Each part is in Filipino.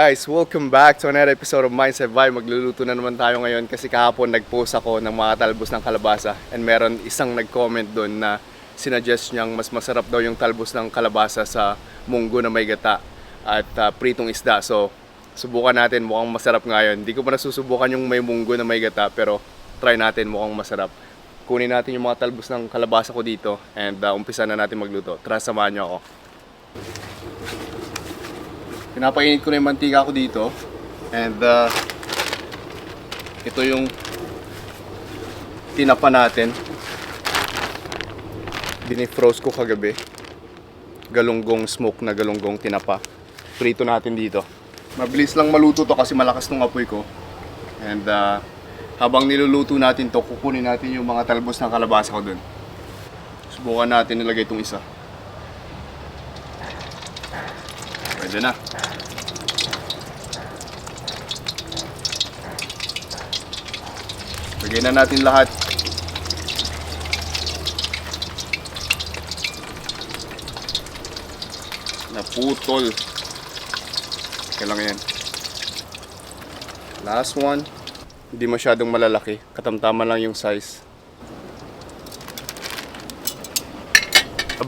Guys, welcome back to another episode of Mindset Vibe. Magluluto na naman tayo ngayon kasi kahapon nag-post ako ng mga talbos ng kalabasa and meron isang nag-comment doon na sinuggest niyang mas masarap daw yung talbos ng kalabasa sa munggo na may gata at ah, pritong isda. So, subukan natin. Mukhang masarap ngayon. Hindi ko pa nasusubukan yung may munggo na may gata pero try natin. Mukhang masarap. Kunin natin yung mga talbos ng kalabasa ko dito and ah, umpisa na natin magluto. Tara, samahan niyo ako. Pinapainit ko na yung mantika ko dito. And uh, ito yung tinapa natin. Dinifrost ko kagabi. Galunggong smoke na galunggong tinapa. Prito natin dito. Mabilis lang maluto to kasi malakas tong apoy ko. And uh, habang niluluto natin to, kukunin natin yung mga talbos ng kalabasa ko dun. Subukan natin nilagay itong isa. Pwede na. Lagyan na natin lahat. Naputol. Okay lang yan. Last one. Hindi masyadong malalaki. Katamtaman lang yung size.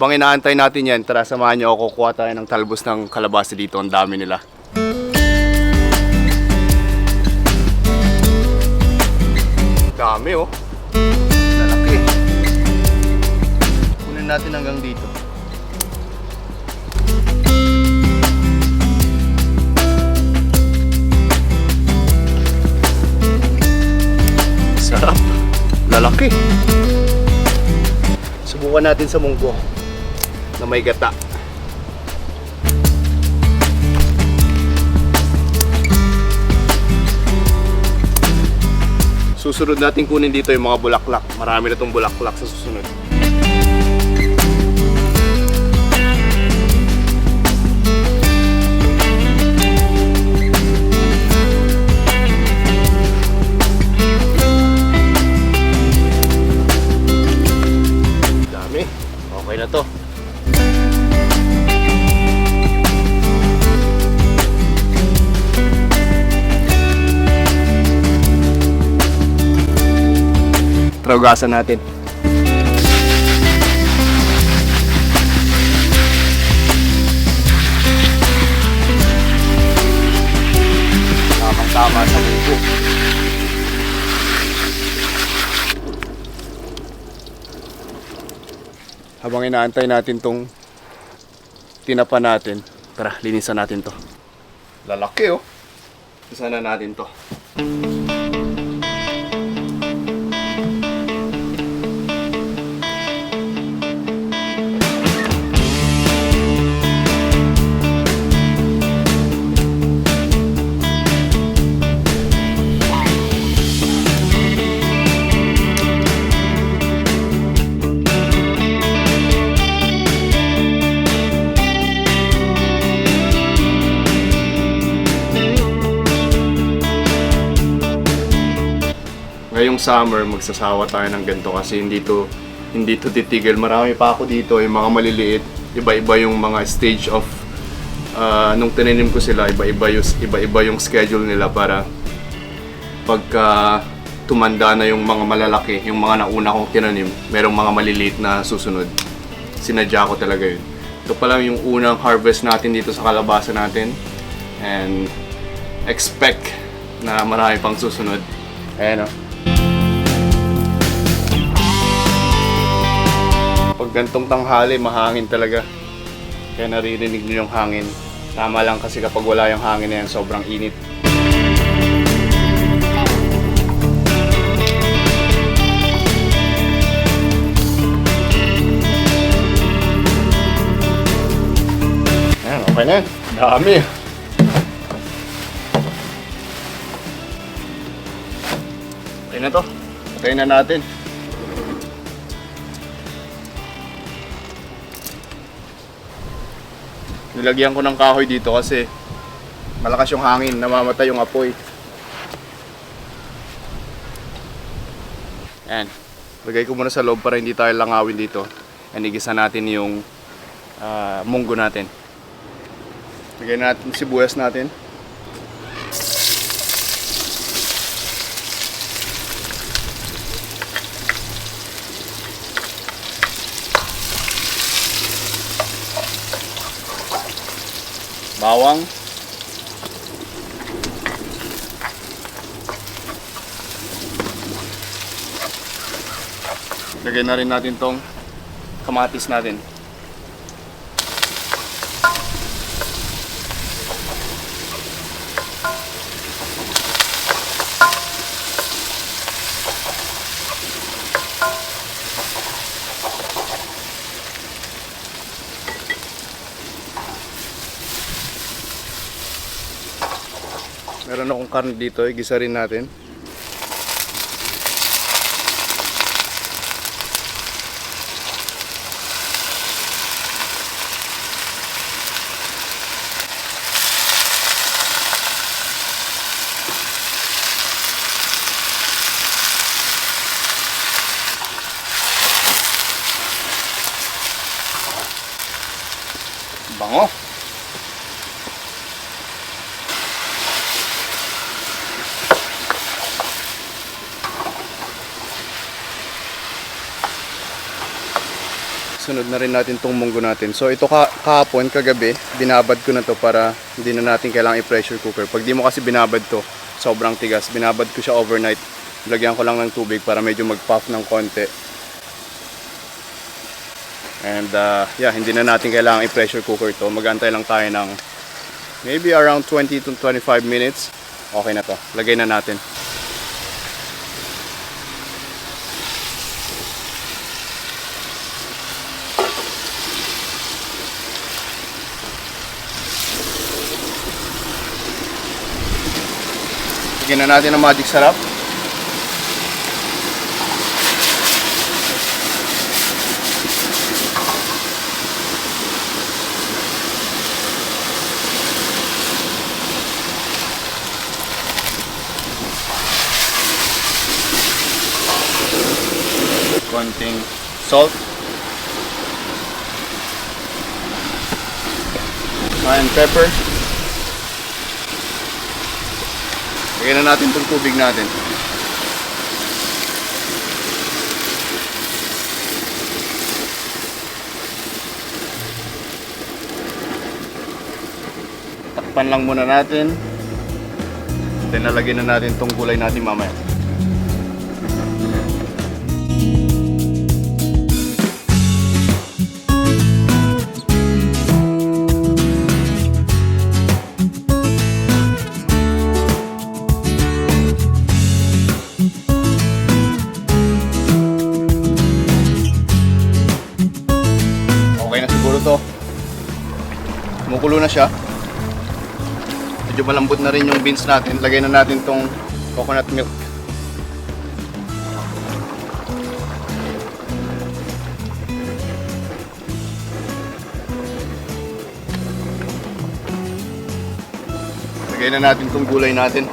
Habang inaantay natin yan, tara samahan niyo ako. Kuha tayo ng talbos ng kalabasa dito. Ang dami nila. Dami oh. Lalaki. Kunin natin hanggang dito. Sarap. Lalaki. Subukan natin sa munggo na may gata. Susunod natin kunin dito yung mga bulaklak. Marami na itong bulaklak sa susunod. Traugasan natin. Tamang-tama sa buko. Habang inaantay natin tong tinapa natin, tara, linisan natin to. Lalaki oh. Isa na natin to. Ngayong summer magsasawa tayo ng ganito kasi hindi to hindi to titigil. Marami pa ako dito, yung mga maliliit, iba-iba yung mga stage of uh, nung tinanim ko sila, iba-iba yung iba-iba yung schedule nila para pagka tumanda na yung mga malalaki, yung mga nauna kong tinanim, merong mga maliliit na susunod. Sinadya ko talaga yun. Ito pa lang yung unang harvest natin dito sa kalabasa natin. And expect na marami pang susunod. Ayan o. Pag gantong tanghali, mahangin talaga. Kaya naririnig nyo yung hangin. Tama lang kasi kapag wala yung hangin na yan, sobrang init. Ayan, okay na yan. Dami. Okay na to. Patayin na natin. Nilagyan ko ng kahoy dito kasi malakas yung hangin, namamatay yung apoy. Yan. Lagay ko muna sa loob para hindi tayo langawin dito. And igisa natin yung ah, munggo natin. Lagay natin sibuyas natin. Bawang. Lagay na rin natin tong kamatis natin. Meron akong karne dito, igisa rin natin. Sunod na rin natin tong munggo natin. So ito ka kahapon, kagabi, binabad ko na to para hindi na natin kailangan i-pressure cooker. Pag di mo kasi binabad to, sobrang tigas. Binabad ko siya overnight. Lagyan ko lang ng tubig para medyo mag-puff ng konti. And uh, yeah, hindi na natin kailangan i-pressure cooker to. Magantay lang tayo ng maybe around 20 to 25 minutes. Okay na to. Lagay na natin. Lagyan na natin ang magic sarap. konting salt and pepper Lagyan na natin itong tubig natin. Takpan lang muna natin. Then lalagyan na natin itong gulay natin mamaya to. Kumukulo na siya. Medyo malambot na rin yung beans natin. Lagay na natin tong coconut milk. Lagay na natin tong gulay natin.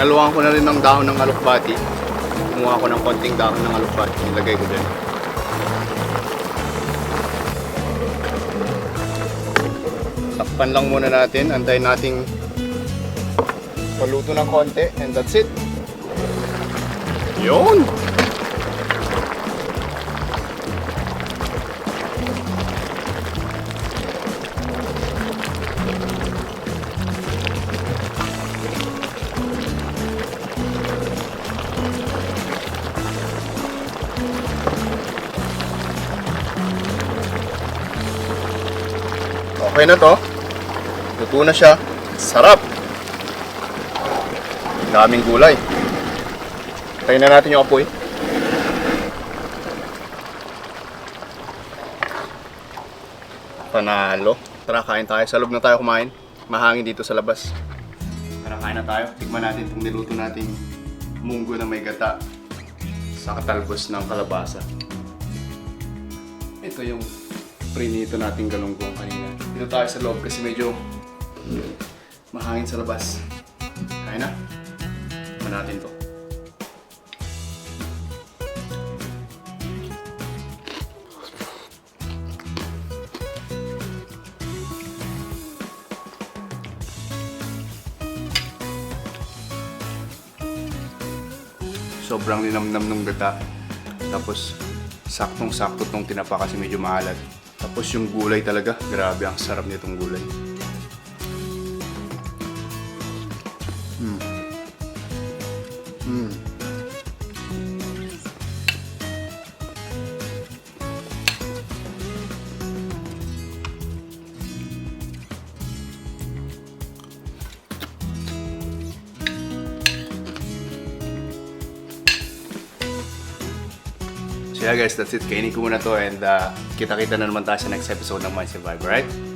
Inaluan ko na rin ng dahon ng alukbati. Kumuha ko ng konting dahon ng alukbati. Nilagay ko din. Takpan lang muna natin. Antayin nating paluto ng konti. And that's it. Yun! Okay na to. Luto na siya. Sarap. Daming gulay. Tayin na natin yung apoy. Panalo. Tara, kain tayo. Sa loob na tayo kumain. Mahangin dito sa labas. Tara, kain na tayo. Tikman natin itong niluto nating munggo na may gata sa katalbos ng kalabasa. Ito yung prinito nating galunggong kanina. Dito tayo sa loob kasi medyo mahangin sa labas. Kain na. Tikman natin to. Sobrang linamnam ng gata. Tapos, saktong-sakto tong tinapa kasi medyo maalat. Tapos yung gulay talaga, grabe ang sarap nitong gulay. Yeah guys, that's it. Kainin ko muna to and uh, kita-kita na naman tayo sa next episode ng My Survivor, right?